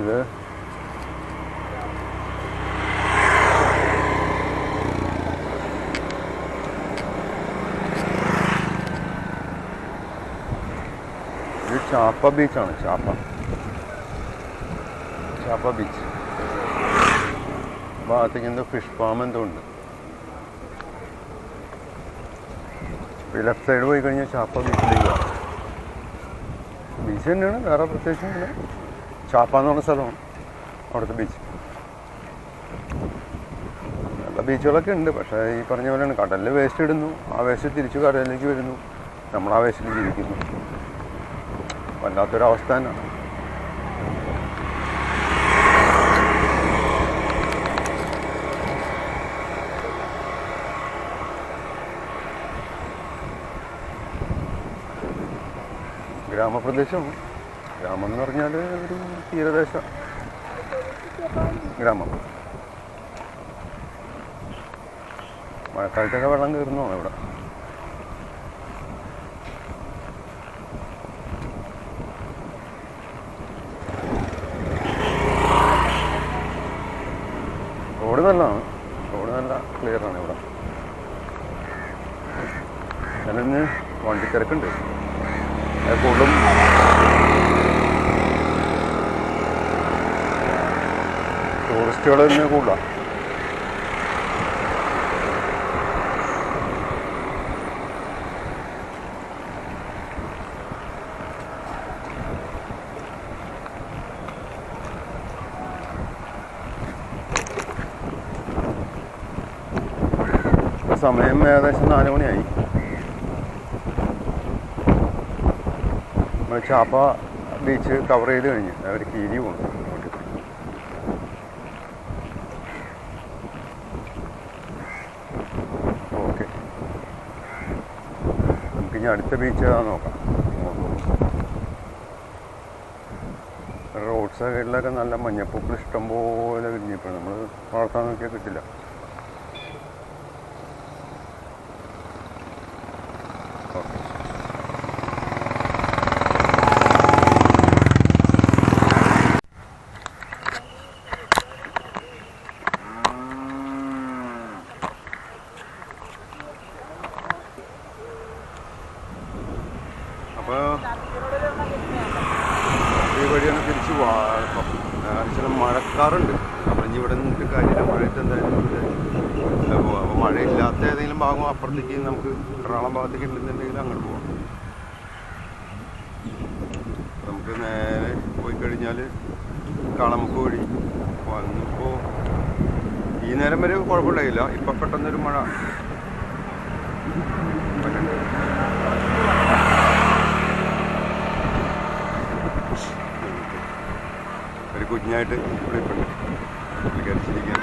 ഇത് ചാപ്പ ബീച്ചാണ് ചാപ്പ. ചാപ്പ ബീച്ച്. ഭാഗത്തേക്ക് എന്തോ ഫിഷ് ഫാം എന്തോ ഉണ്ട്. ലെഫ്റ്റ് സൈഡ് പോയി കഴിഞ്ഞാൽ ചാപ്പ ബീച്ചിലേക്ക് ബീച്ച് തന്നെയാണ് വേറെ പ്രത്യേകിച്ച് ഇങ്ങനെ ചാപ്പ എന്ന് പറഞ്ഞ സ്ഥലമാണ് അവിടുത്തെ ബീച്ച് നല്ല ബീച്ചുകളൊക്കെ ഉണ്ട്. പക്ഷേ ഈ പറഞ്ഞ പോലെയാണ്. കടലിൽ വേസ്റ്റ് ഇടുന്നു. ആ വേസ്റ്റ് തിരിച്ചു കടലിലേക്ക് വരുന്നു. നമ്മൾ ആ വേസ്റ്റിൽ ജീവിക്കുന്നു. വല്ലാത്തൊരവസ്ഥ തന്നെയാണ് ഗ്രാമപ്രദേശം ഗ്രാമം എന്ന് പറഞ്ഞാൽ ഒരു തീരദേശ. ഗ്രാമം. മഴക്കാലത്തൊക്കെ വെള്ളം കയറുന്നതാണ് ഇവിടെ റോഡ് നല്ലതാണ് റോഡ് നല്ല ക്ലിയർ ആണ് ഇവിടെ ഞാനിന്ന് വണ്ടി തിരക്കുണ്ട് അത് കൂടുതലും ടൂറിസ്റ്റുകൾ തന്നെ ഇപ്പൊ സമയം ഏകദേശം നാല് മണിയായി. ചാപ്പ ബീച്ച് കവർ ചെയ്ത് കഴിഞ്ഞു. അവർ കീരി പോകണം അങ്ങോട്ട്. ഓക്കെ നമുക്കിനി അടുത്ത ബീച്ച് ഏതാന്ന് നോക്കാം. റോഡ് സൈഡിലൊക്കെ നല്ല മഞ്ഞപ്പൂക്കൾ ഇഷ്ടംപോലെ വിരിഞ്ഞപ്പോൾ നമ്മൾ വളർത്താൻ നോക്കിയാൽ കിട്ടില്ല. അപ്പോൾ ഈ വഴിയാണ് തിരിച്ചു പോകാം ചില മഴക്കാറുണ്ട്. അപ്പം ഇവിടെ നിന്നിട്ട് കാര്യമില്ല. മഴയത്ത് എന്തായാലും പോവാം. അപ്പോൾ മഴയില്ലാത്ത ഏതെങ്കിലും ഭാഗം അപ്പുറത്തേക്ക് നമുക്ക് എറണാകുളം ഭാഗത്തേക്ക് ഉണ്ടെന്നുണ്ടെങ്കിൽ അങ്ങോട്ട് പോവാം. നമുക്ക് നേരെ പോയി കഴിഞ്ഞാൽ കളമുക്ക് വഴി. വന്നിപ്പോൾ ഈ നേരം വരെ കുഴപ്പമുണ്ടായില്ല. ഇപ്പം പെട്ടെന്നൊരു മഴ ഒരു കുഞ്ഞായിട്ട് ഇവിടെ ഇപ്പം കളിച്ചിരിക്കാൻ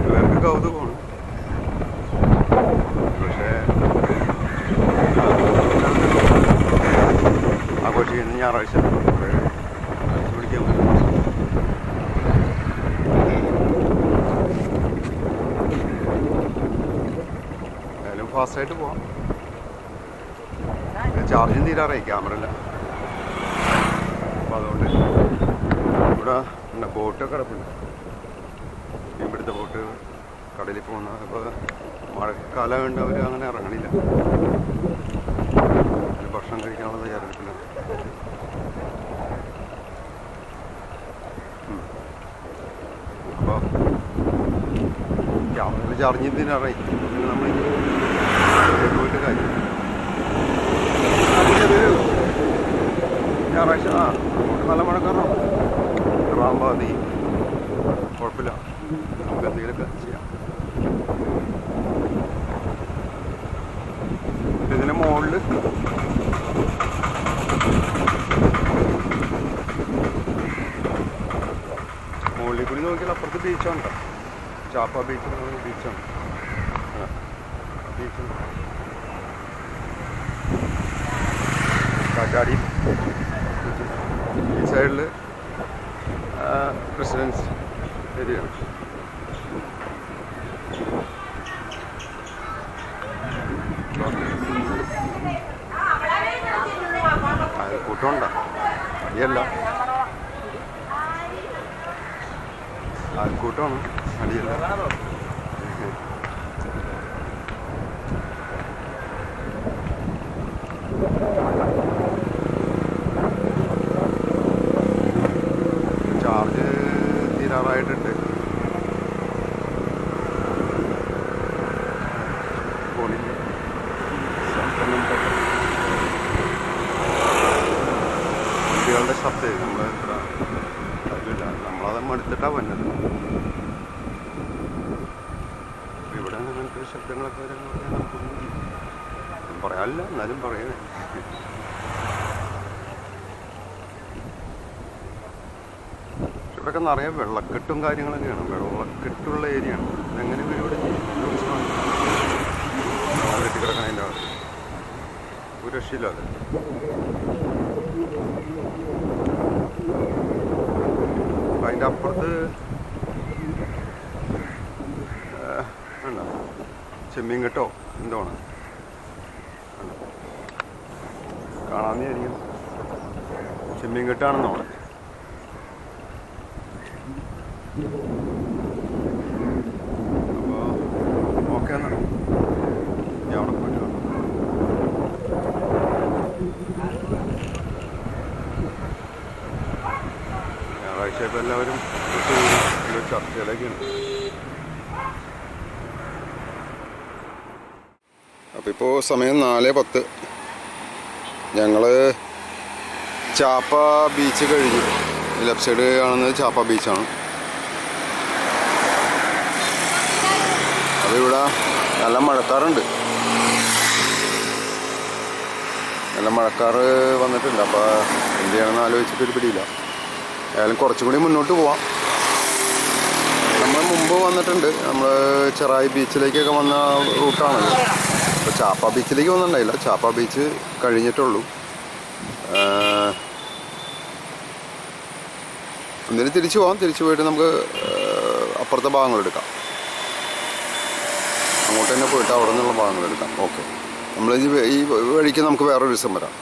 ഇവർക്ക് കൗതുകമാണ് പക്ഷേ ഞായറാഴ്ച ആഴ്ച പിടിക്കാൻ പറ്റും ഏതായാലും ഫാസ്റ്റായിട്ട് പോവാം. ചാർജും തീരാറേ ക്യാമറയില്ല അപ്പോൾ അതുകൊണ്ട് ഇവിടെ ഉണ്ട് ബോട്ടൊക്കെ കിടപ്പുണ്ട്. ഇവിടുത്തെ ബോട്ട് കടലിൽ പോകുന്ന അപ്പോൾ മഴക്കാലം കൊണ്ട് അവർ അങ്ങനെ ഇറങ്ങണില്ല. ഭക്ഷണം കഴിക്കാനുള്ള തയ്യാറെടുപ്പിലാണ്. അപ്പോൾ ക്യാമറയിൽ ചാർജ് പിന്നെ നമ്മൾ പോയിട്ട് കാര്യം. ഞായറാഴ്ച. ആ അങ്ങോട്ട് നല്ല മഴക്കാരണം റാമ്പാ നീ. കുഴപ്പമില്ല. നമുക്ക് എന്തെങ്കിലുമൊക്കെ ചെയ്യാം. മുകളിൽ മുകളിൽ കൂടി നോക്കിയാൽ അപ്പുറത്ത് ബീച്ചാണ് കേട്ടോ ചാപ്പ ബീച്ച് എന്ന് ബീച്ചുണ്ട്. ബീച്ച് ചാടി ഈ സൈഡിൽ റെസിഡൻസ് ഏരിയയാണ്. അയൽക്കൂട്ടമുണ്ട അടിയല്ല. അയൽക്കൂട്ടമാണ് അടിയല്ല ചാർജ് തീരാറായിട്ടുണ്ട് ഫോണിൽ വണ്ടികളുടെ ശബ്ദം നമ്മൾ എത്ര അറിയില്ല നമ്മളത് മടുത്തിട്ടാണ് വന്നത്. ഇവിടെ അങ്ങനത്തെ ശബ്ദങ്ങളൊക്കെ പറഞ്ഞാൽ നമുക്കൊന്നും പറയാനില്ല എന്നാലും പറയണേ ഇവിടെയൊക്കെ നിറയെ വെള്ളക്കെട്ടും കാര്യങ്ങളൊക്കെയാണ്. വെള്ളക്കെട്ടുള്ള ഏരിയയാണ്. ഇതെങ്ങനെ ഇവർ ഇവിടെ? കെട്ടിക്കിടക്കണതിന്റെ ഒരു രക്ഷയില്ലാതെ അപ്പം ഉണ്ടോ? ചെമ്മീൻ കെട്ടോ? എന്തോ ആണ്. ഉണ്ടോ? കാണാൻ ചെമ്മീൻ കെട്ടാണെന്നോ അപ്പോൾ ഓക്കെ എന്നാ ഞാൻ അവിടെ പോയിട്ട് വരാം. ഞായറാഴ്ച ഇപ്പോൾ എല്ലാവരും ചർച്ചയിലേക്കാണ്. അപ്പോൾ ഇപ്പോൾ സമയം നാല് പത്ത്. ഞങ്ങൾ ചാപ്പ ബീച്ച് കഴിഞ്ഞു. ലെഫ്റ്റ് സൈഡ് കാണുന്നത് ചാപ്പ ബീച്ചാണ് അപ്പോൾ ഇവിടെ നല്ല മഴക്കാറുണ്ട്. നല്ല മഴക്കാറ് വന്നിട്ടുണ്ട്. അപ്പോൾ എന്ത് ചെയ്യണമെന്ന് ആലോചിച്ചിട്ട് ഒരു പിടിയില്ല. ഏതായാലും കുറച്ചും കൂടി മുന്നോട്ട് പോവാം. നമ്മൾ മുമ്പ് വന്നിട്ടുണ്ട്. നമ്മൾ ചെറായി ബീച്ചിലേക്കൊക്കെ വന്ന റൂട്ടാണ്. അപ്പോൾ ചാപ്പ ബീച്ചിലേക്ക് വന്നിട്ടുണ്ടായില്ല. ചാപ്പ ബീച്ച് കഴിഞ്ഞിട്ടുള്ളൂ. എന്തിനും തിരിച്ചു പോവാം. തിരിച്ചു പോയിട്ട് നമുക്ക് അപ്പുറത്തെ ഭാഗങ്ങൾ എടുക്കാം. അങ്ങോട്ട് തന്നെ പോയിട്ട് അവിടെ നിന്നുള്ള ഭാഗങ്ങൾ എടുക്കാം. ഓക്കെ. നമ്മൾ ഈ വഴിക്ക് നമുക്ക് വേറൊരു ദിവസം വരാം.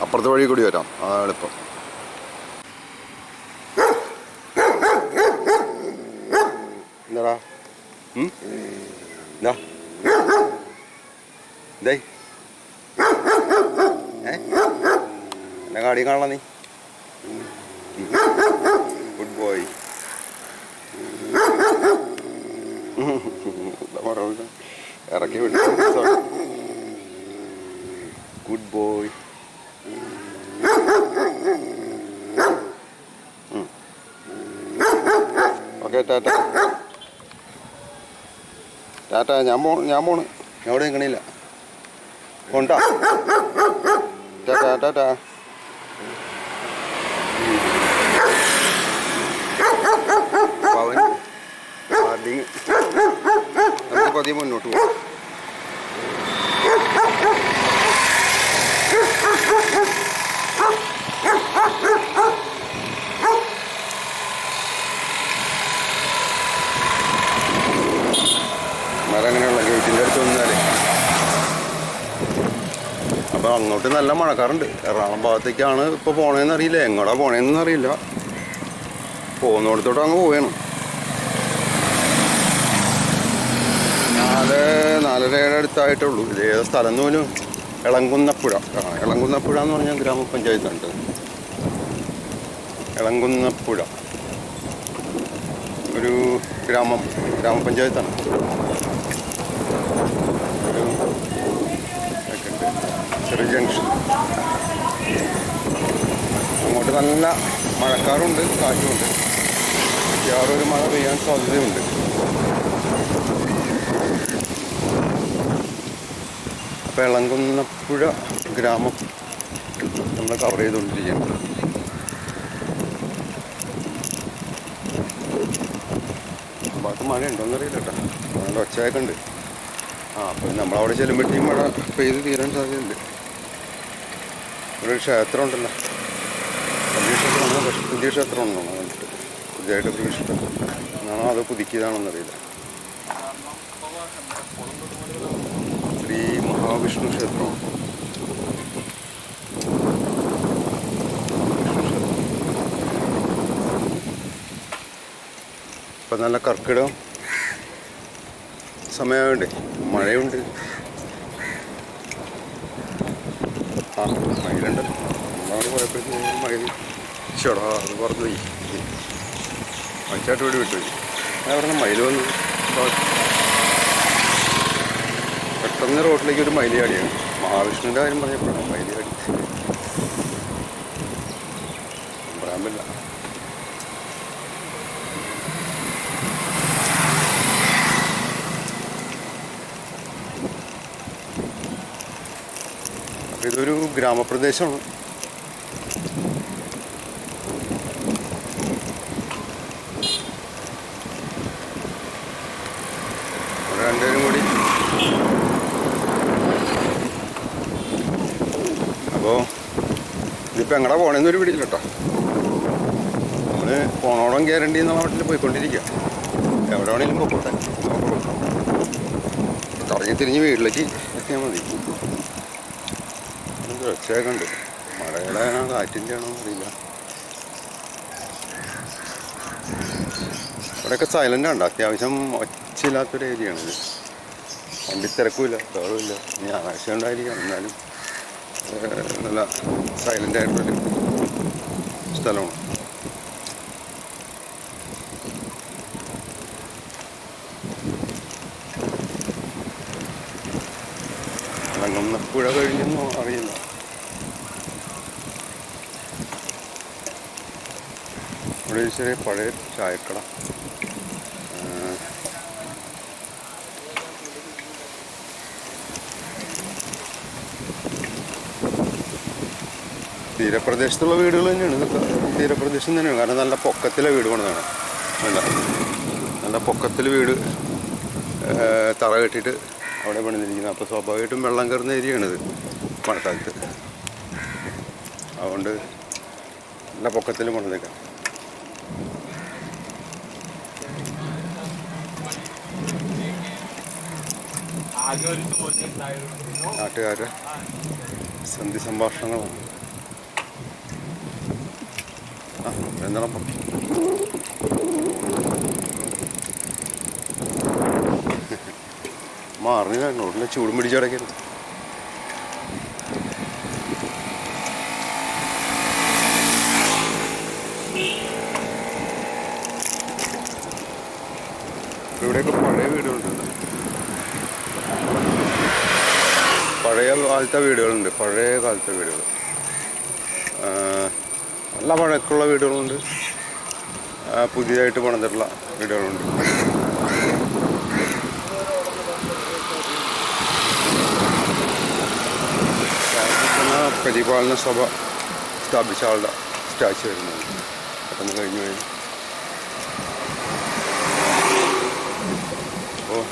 അപ്പുറത്തെ വഴി കൂടി വരാം. അതാണ് എളുപ്പം എന്താടാ ഉം? ദാ. ദേ. ഏ എന്നെ കാടി കാണണം നീ ഗുഡ് ബോയ് ഇറക്കി വിട്ടു good boy okay tata tata ഞാൻ പോ ഞാൻ പോണ്. ഞാൻ ഇവിടെ നിൽക്കണില്ല കൊണ്ടാ. ടാറ്റ ടാറ്റ. പവൻ പതിയെ മുന്നോട്ട് പോകാം മരം അങ്ങനെയുള്ള ഗേറ്റിന്റെ അടുത്ത് വന്നാലേ. അപ്പോൾ അങ്ങോട്ട് നല്ല മഴക്കാറുണ്ട്. എറണാകുളം ഭാഗത്തേക്കാണ് ഇപ്പോൾ പോണേന്ന് അറിയില്ല. എങ്ങോട്ടാ പോണേന്ന് അറിയില്ല. പോകുന്നിടത്തോട്ട് അങ്ങ് പോവുകയാണ് നാല് അടുത്തായിട്ടുള്ളൂ ഇത് ഏത് സ്ഥലം എന്ന് പോലും ഇളങ്കുന്നപ്പുഴ ഇളങ്കുന്നപ്പുഴ എന്ന് പറഞ്ഞാൽ ഗ്രാമപഞ്ചായത്തുണ്ട് ഇളങ്കുന്നപ്പുഴ ഒരു ഗ്രാമം ഗ്രാമപഞ്ചായത്താണ് ഒരു ഇതൊക്കെയുണ്ട്. ചെറിയ ജംഗ്ഷൻ അങ്ങോട്ട് നല്ല മഴക്കാറുണ്ട് കാറ്റുമുണ്ട്. യാതൊരു മഴ പെയ്യാൻ സാധ്യതയുണ്ട്. അപ്പോൾ ഇളങ്കുന്നപ്പുഴ ഗ്രാമം നമ്മൾ കവർ ചെയ്തുകൊണ്ടിരിക്കുകയാണ്. ഭാഗത്ത് മഴ ഉണ്ടോയെന്ന് അറിയില്ല കേട്ടോ. നല്ല ഒച്ചയൊക്കെ ഉണ്ട് ആ അപ്പം നമ്മളവിടെ ചെല്ലുമ്പോഴത്തേക്കും മഴ പെയ്ത് തീരാൻ സാധ്യതയുണ്ട്. ഇവിടെ ക്ഷേത്രം ഉണ്ടല്ലോ വലിയ ക്ഷേത്രമാണ് പക്ഷേ പുതിയ ക്ഷേത്രം ഉണ്ടോ കണ്ടിട്ട്. പുതിയതായിട്ട് പ്രതിഷ്ഠ എന്നാണോ അതോ പുതുക്കിയതാണെന്നറിയില്ല. ശ്രീ മഹാവിഷ്ണു ക്ഷേത്രം. ഇപ്പം നല്ല കർക്കിടം സമയമുണ്ട് മഴയുണ്ട് ആ മയിലുണ്ട് ഒന്നാമത് പോയപ്പോഴത്തേക്കും മയിൽ ചേടാ അത് പറഞ്ഞു പോയി മച്ചാട്ട് വീട് വിട്ടുപോയി ഞാൻ പറഞ്ഞ മയിൽ വന്നു പെട്ടെന്ന് റോഡിലേക്ക് ഒരു മയിലാടിയാണ് മഹാവിഷ്ണുവിന്റെ കാര്യം പറഞ്ഞപ്പോഴാണ് മയിൽ ചാടി പറയാൻ പറ്റില്ല അപ്പൊ ഇതൊരു ഗ്രാമപ്രദേശമാണ്. രണ്ടുപേരും കൂടി. അപ്പോൾ ഇതിപ്പോൾ എങ്ങടാ പോണെന്നൊരു പിടിയില്ല കേട്ടോ. നമ്മൾ പോണോളം ഗ്യാരണ്ടി എന്നുള്ള മട്ടിൽ പോയിക്കൊണ്ടിരിക്കുക എവിടെ വേണേലും പോയിക്കോട്ടെ. കറങ്ങി തിരിഞ്ഞ് വീട്ടിലേക്ക് എത്തിയാൽ മതി. ഒച്ചയൊക്കെ ഉണ്ട്. മഴയുടെ കാറ്റിന്റെ ആണോ അറിയില്ല. ഇവിടെയൊക്കെ സൈലന്റ് ഉണ്ട് അത്യാവശ്യം ഒച്ചയില്ലാത്തൊരു ഏരിയ ആണിത് വണ്ടി തിരക്കുമില്ല ബഹളമില്ല. ആകാശം ഉണ്ടായിരിക്കാം എന്നാലും നല്ല സൈലന്റ് ആയിട്ടുള്ളൊരു സ്ഥലമാണ്. ചെറിയ പഴയ ചായക്കട. തീരപ്രദേശത്തുള്ള വീടുകൾ തന്നെയാണ്. ഇതൊക്കെ തീരപ്രദേശം തന്നെയാണ്. കാരണം നല്ല പൊക്കത്തിലെ വീട് പണിതാണ് അല്ല നല്ല പൊക്കത്തിൽ വീട് തറ കെട്ടിയിട്ട് അവിടെ പണിതിരിക്കുന്നത് അപ്പോൾ സ്വാഭാവികമായിട്ടും വെള്ളം കയറുന്ന ഏരിയയാണിത് മഴക്കാലത്ത്. അതുകൊണ്ട് നല്ല പൊക്കത്തിൽ പണിതേക്കാം നാട്ടുകാരുടെ സന്ധി സംഭാഷണങ്ങളാണ് ആ എന്താണ് മാറില്ല റോഡിലെ ചൂടും പിടിച്ചടക്കരുത് ഇവിടെയൊക്കെ പഴയ വീടുകളുണ്ട്. പഴയ കാലത്തെ വീടുകളുണ്ട് പഴയ കാലത്തെ വീടുകൾ. നല്ല പഴക്കമുള്ള വീടുകളുണ്ട്. പുതിയതായിട്ട് പണിതിട്ടുള്ള വീടുകളുണ്ട്. പരിപാലന സഭ സ്ഥാപിച്ച ആളുടെ സ്റ്റാച്ചു വരുന്നത്. പെട്ടെന്ന് കഴിഞ്ഞു കഴിഞ്ഞു അപ്പോൾ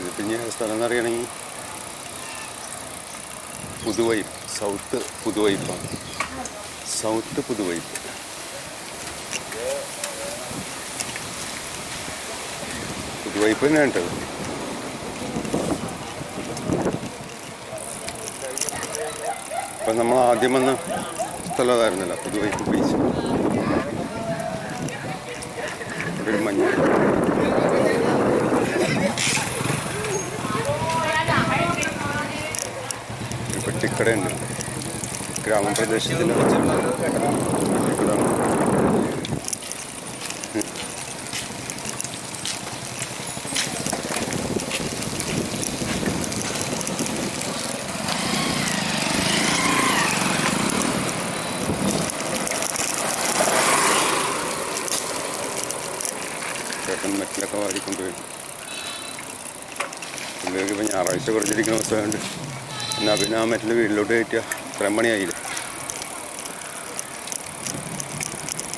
ഇതിപ്പോൾ ഇനി സ്ഥലം എന്നറിയണമെങ്കിൽ പുതുവൈപ്പ് സൗത്ത് പുതുവൈപ്പാണ് സൗത്ത് പുതുവൈപ്പ്. പുതുവൈപ്പ് തന്നെ കേട്ടത് അപ്പം നമ്മൾ ആദ്യം വന്ന സ്ഥലം അതായിരുന്നല്ലോ പുതുവൈപ്പ് ബീച്ച്. ഒരു മഞ്ഞ ഒരു ഗ്രാമപ്രദേശത്തിന് ചേട്ടൻ മെറ്റിലൊക്കെ വാരിക്കൊണ്ടുപോയി പുള്ളിയൊക്കെ ഇപ്പം ഞായറാഴ്ച കുറച്ചിരിക്കുന്ന ദിവസമുണ്ട് എന്നാ പിന്നെ ആ മറ്റേ വീട്ടിലോട്ട് കയറ്റുക ഇത്രയും മണിയായില്ല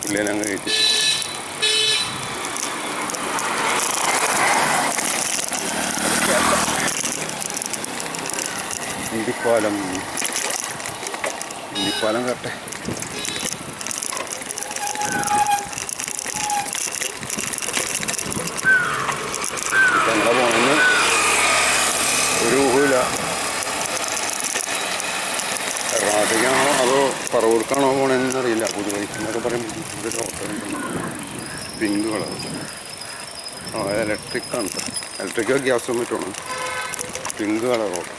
പുള്ളിയെ അങ്ങ് കയറ്റി. ഇണ്ടിപ്പാലം. ഇണ്ടിപ്പാലം കട്ടെ പറവൂർക്കാണോ പോണെന്ന് അറിയില്ല. പുതുവൈക്കുന്നൊക്കെ പറയുമ്പോൾ ഇതൊരു ഓട്ടോ പിങ്ക് കളർ ആ ഇലക്ട്രിക് ആണ്. ഇലക്ട്രിക്കോ ഗ്യാസോ മറ്റാണ് പിങ്ക് കളർ ഓട്ടോ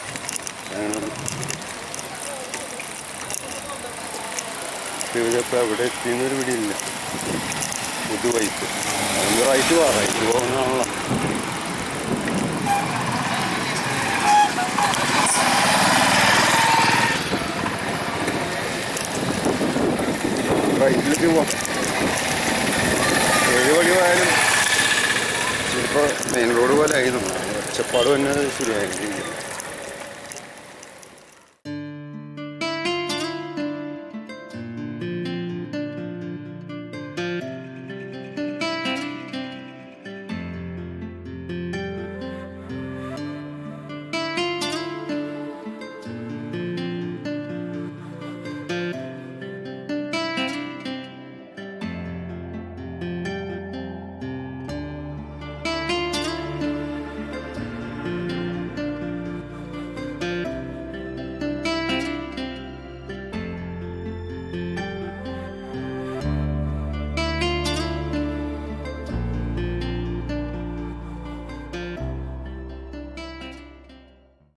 അവിടെ എത്തിയെന്നൊരു പിടിയില്ല. പുതുവൈപ്പ് അതിന്റെ റൈറ്റ് പോവാ റൈറ്റ് പോകുന്നതാണല്ലോ റൈറ്റിലേക്ക് പോവാം ഏഴ് വഴി പോയാലും ഇപ്പോൾ മെയിൻ